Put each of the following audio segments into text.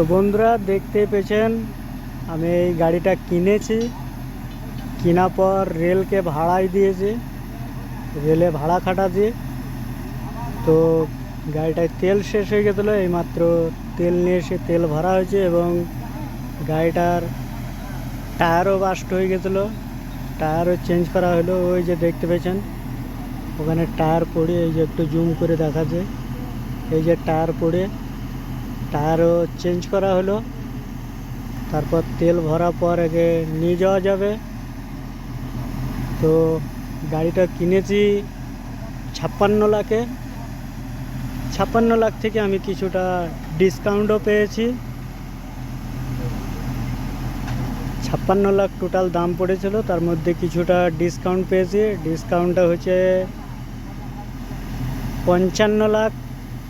তো বন্ধুরা দেখতে পেয়েছেন, আমি এই গাড়িটা কিনেছি। কেনা পর রেলকে ভাড়ায় দিয়েছি, রেলে ভাড়া খাটাচ্ছি। তো গাড়িটায় তেল শেষ হয়ে গেছিল, এইমাত্র তেল নিয়ে এসে তেল ভরা হয়েছে এবং গাড়িটার টায়ারও বাস্ট হয়ে গেছিল। টায়ারও চেঞ্জ করা হলো, ওই যে দেখতে পেয়েছেন। ওখানে টায়ার পড়ে, এই যে একটু জুম করে দেখাচ্ছে। এই যে টায়ার পড়ে টায়ারও চেঞ্জ করা হলো। তারপর তেল ভরা পর একে নিয়ে যাওয়া যাবে। তো গাড়িটা কিনেছি ছাপ্পান্ন লাখে। ছাপ্পান্ন লাখ থেকে আমি কিছুটা ডিসকাউন্টও পেয়েছি। ছাপ্পান্ন লাখ টোটাল দাম পড়েছিল, তার মধ্যে কিছুটা ডিসকাউন্ট পেয়েছি। ডিসকাউন্টটা হচ্ছে পঞ্চান্ন লাখ।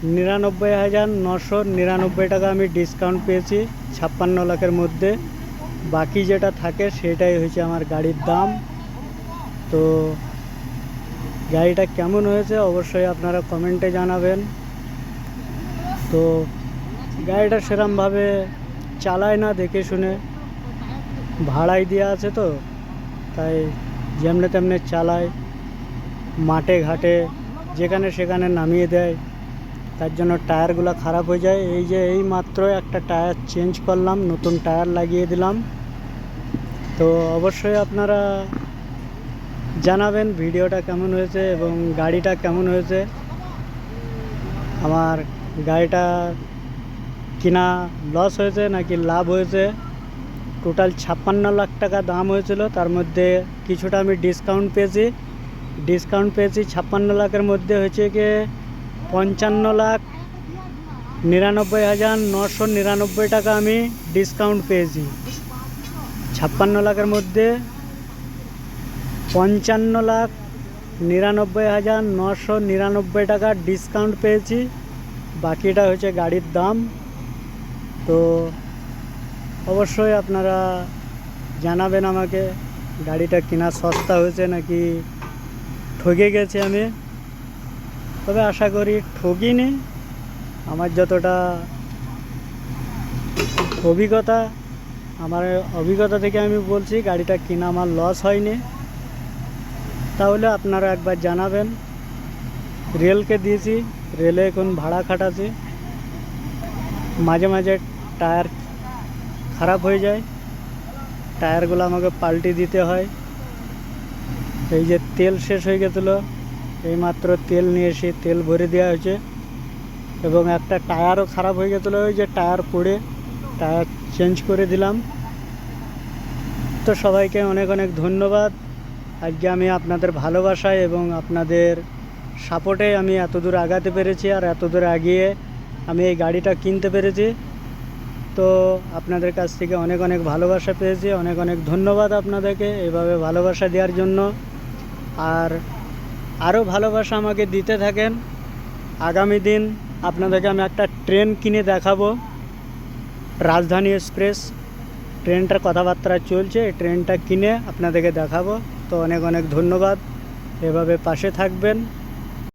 নিরানব্বই হাজার নশো নিরানব্বই টাকা আমি ডিসকাউন্ট পেয়েছি, ছাপ্পান্ন লাখের মধ্যে। বাকি যেটা থাকে সেটাই হয়েছে আমার গাড়ির দাম। তো গাড়িটা কেমন হয়েছে অবশ্যই আপনারা কমেন্টে জানাবেন। তো গাড়িটা সেরমভাবে চালায় না দেখে শুনে। ভাড়াই দেওয়া আছে তো, তাই যেমনে তেমনে চালায়। মাঠে ঘাটে, যেখানে সেখানে নামিয়ে দেয়। তার জন্য টায়ারগুলো খারাপ হয়ে যায়। এই যে এই মাত্র একটা টায়ার চেঞ্জ করলাম, নতুন টায়ার লাগিয়ে দিলাম। তো অবশ্যই আপনারা জানাবেন ভিডিওটা কেমন হয়েছে এবং গাড়িটা কেমন হয়েছে। আমার গাড়িটা কিনা লস হয়েছে নাকি লাভ হয়েছে? টোটাল ছাপ্পান্ন লাখ টাকা দাম হয়েছিল, তার মধ্যে কিছুটা আমি ডিসকাউন্ট পেয়েছি। ডিসকাউন্ট পেয়েছি ছাপ্পান্ন লাখের মধ্যে হয়েছে কি পঞ্চান্ন লাখ নিরানব্বই হাজার নশো নিরানব্বই টাকা আমি ডিসকাউন্ট পেয়েছি। ছাপ্পান্ন লাখের মধ্যে পঞ্চান্ন লাখ নিরানব্বই হাজার নশো নিরানব্বই টাকা ডিসকাউন্ট পেয়েছি। বাকিটা হচ্ছে গাড়ির দাম। তো অবশ্যই আপনারা জানাবেন আমাকে, গাড়িটা কেনা সস্তা হয়েছে নাকি ঠকে গেছে আমি। তবে আশা করি ঠকিনি আমার যতটা অভিজ্ঞতা, আমার অভিজ্ঞতা থেকে আমি বলছি, গাড়িটা কিনা আমার লস হয়নি। তাহলে আপনারা একবার জানাবেন। রেলকে দিয়েছি, রেলে এখন ভাড়া খাটাচ্ছি। মাঝে মাঝে টায়ার খারাপ হয়ে যায়। টায়ারগুলো আমাকে পাল্টে দিতে হয়। এই যে তেল শেষ হয়ে গেছিল। এইমাত্র তেল নিয়ে এসে তেল ভরে দেওয়া হয়েছে এবং একটা টায়ারও খারাপ হয়ে গেছিল, ওই যে টায়ার পড়ে, টায়ার চেঞ্জ করে দিলাম। তো সবাইকে অনেক অনেক ধন্যবাদ। আজকে আমি আপনাদের ভালোবাসায় এবং আপনাদের সাপোর্টে আমি এত দূর আগাতে পেরেছি আর এত দূর আগিয়ে আমি এই গাড়িটা কিনতে পেরেছি। তো আপনাদের কাছ থেকে অনেক অনেক ভালোবাসা পেয়েছি, অনেক অনেক ধন্যবাদ আপনাদেরকে এভাবে ভালোবাসা দেওয়ার জন্য। আর আরও ভালোবাসা আমাকে দিতে থাকেন। আগামী দিন আপনাদেরকে আমি একটা ট্রেন কিনে দেখাবো। রাজধানী এক্সপ্রেস। ট্রেনটার কথাবার্তা চলছে ট্রেনটা কিনে আপনাদেরকে দেখাবো। তো অনেক অনেক ধন্যবাদ। এভাবে পাশে থাকবেন।